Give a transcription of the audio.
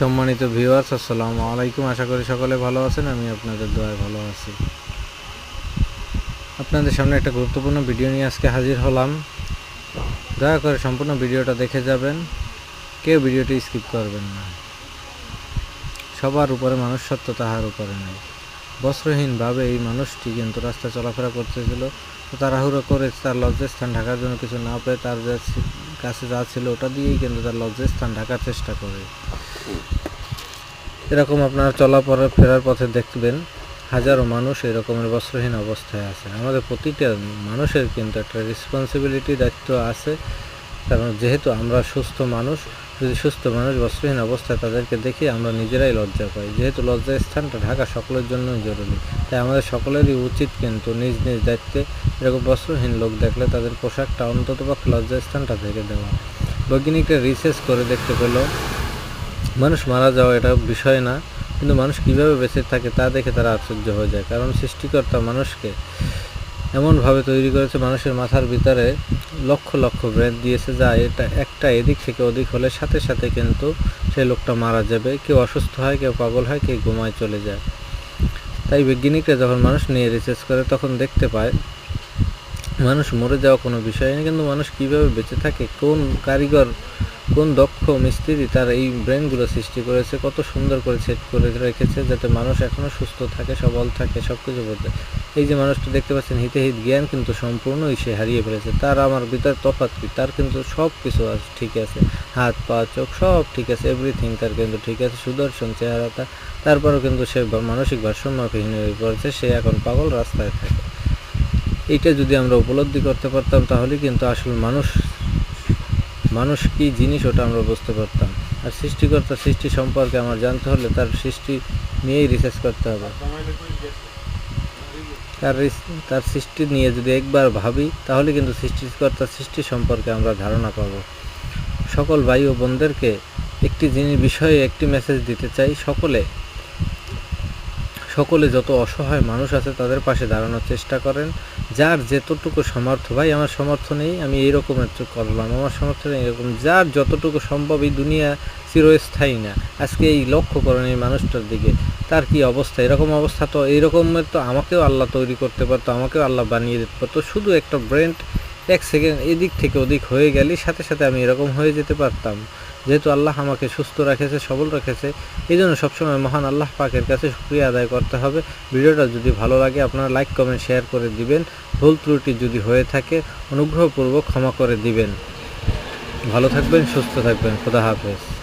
সম্মানিত ভিউয়ার্স আসসালামু আলাইকুম। আশা করি সকলে ভালো আছেন, আমি আপনাদের দোয়ায় ভালো আছি। আপনাদের সামনে একটা গুরুত্বপূর্ণ ভিডিও নিয়ে আজকে হাজির হলাম। দয়া করে সম্পূর্ণ ভিডিওটা দেখে যাবেন। কেউ ভিডিওটি স্কিপ করবেন না। সবার উপরে মানুষ সত্য তাহার উপরে নেই। বস্ত্রহীনভাবে এই মানুষটি কিন্তু রাস্তা চলাফেরা করতেছিল, তো তাড়াহুড়ো করে তার লজ্জাস্থান ঢাকার জন্য কিছু না পেয়ে তার কাছে যা ছিল ওটা দিয়েই কিন্তু তার লজ্জাস্থান ঢাকার চেষ্টা করে। এরকম আপনার চলাফেরা ফেরার পথে দেখবেন হাজারো মানুষ এরকমের বস্ত্রহীন অবস্থায় আছে। আমাদের প্রতিটা মানুষের কিন্তু একটা রেসপন্সিবিলিটি দায়িত্ব আছে। কারণ যেহেতু আমরা সুস্থ মানুষ, যদি সুস্থ মানুষ বস্ত্রহীন অবস্থায় তাদেরকে দেখি, আমরা নিজেরাই লজ্জা পাই। যেহেতু লজ্জার স্থানটা ঢাকা সকলের জন্যই জরুরি। তাই আমাদের সকলেরই উচিত কিন্তু নিজ নিজ দায়িত্বে এরকম বস্ত্রহীন লোক দেখলে তাদের পোশাকটা অন্তত পক্ষে লজ্জার স্থানটা থেকে দেওয়া। বৈজ্ঞানিকরা রিসার্চ করে দেখতে পেল। মানুষ মারা যাওয়া এটা বিষয় না, কিন্তু মানুষ কীভাবে বেঁচে থাকে তা দেখে তারা আশ্চর্য হয়ে যায়। কারণ সৃষ্টিকর্তা মানুষকে এমনভাবে তৈরি করেছে, মানুষের মাথার ভিতরে লক্ষ লক্ষ ব্রেন দিয়েছে যা এটা একটা এদিক থেকে ওদিক হলে সাথে সাথে কিন্তু সেই লোকটা মারা যাবে। কেউ অসুস্থ হয়, কেউ পাগল হয়, কেউ ঘুমায় চলে যায়। তাই বৈজ্ঞানিকরা যখন মানুষ নিয়ে রিসার্চ করে, তখন দেখতে পায়, মানুষ মরে যাওয়া কোনো বিষয় না, কিন্তু মানুষ কীভাবে বেঁচে থাকে, কোন কারিগর কোন দক্ষ মিস্ত্রি তার এই ব্রেনগুলো সৃষ্টি করেছে, কত সুন্দর করে সেট করে রেখেছে যাতে মানুষ এখনও সুস্থ থাকে, সবল থাকে সব কিছু বলতে এই যে মানুষটা দেখতে পাচ্ছেন হিতে হিত জ্ঞান কিন্তু সম্পূর্ণই সে হারিয়ে ফেলেছে। তার আমার ভিতর তফাৎ কি? তার কিন্তু সব কিছু ঠিক আছে। হাত, পা, চোখ সব ঠিক আছে এভরিথিং তার কিন্তু ঠিক আছে, সুদর্শন চেহারাটা তারপরেও কিন্তু সে মানসিক ভারসাম্যহীন হয়ে পড়েছে, সে এখন পাগল রাস্তায় থাকে। এইটা যদি আমরা উপলব্ধি করতে পারতাম তাহলে কিন্তু আসল মানুষ মানুষ কি জিনিস ওটা আমরা বুঝতে পারতাম। আর সৃষ্টিকর্তা, সৃষ্টি সম্পর্কে আমার জানতে হলে তার সৃষ্টি নিয়েই রিসার্চ করতে হবে। তার তার সৃষ্টি নিয়ে যদি একবার ভাবি, তাহলে কিন্তু সৃষ্টিকর্তার সৃষ্টি সম্পর্কে আমরা ধারণা পাব। সকল ভাই ও বোনদেরকে একটি জিনিস বিষয়ে একটি মেসেজ দিতে চাই সকলে। সকলে যত অসহায় মানুষ আছে তাদের পাশে দাঁড়ানোর চেষ্টা করেন। যার যেতটুকু সামর্থ্য, ভাই, আমার সামর্থ্য নেই, আমি এইরকমের চোখ করলাম, আমার সামর্থ্য নেই এরকম। যার যতটুকু সম্ভব এই দুনিয়া চিরস্থায়ী না। আজকে এই লক্ষ্য করেন এই মানুষটার দিকে। তার কি অবস্থা? এরকম অবস্থা তো এইরকমের তো আমাকেও আল্লাহ তৈরি করতে পারতো, আমাকেও আল্লাহ বানিয়ে দিতে পারতো। শুধু একটা ব্রেন এক সেকেন্ড এদিক থেকে ওদিক হয়ে গেলে সাথে সাথে আমি এরকম হয়ে যেতে পারতাম। যেহেতু আল্লাহ আমাকে সুস্থ রেখেছে, সবল রেখেছে এই জন্য সবসময় মহান আল্লাহ পাকের কাছে সুক্রিয়া আদায় করতে হবে। ভিডিওটা যদি ভালো লাগে, আপনারা লাইক কমেন্ট শেয়ার করে দিবেন। ভুল ত্রুটি যদি হয়ে থাকে, অনুগ্রহপূর্বক ক্ষমা করে দিবেন। ভালো থাকবেন, সুস্থ থাকবেন। খোদা হাফেজ।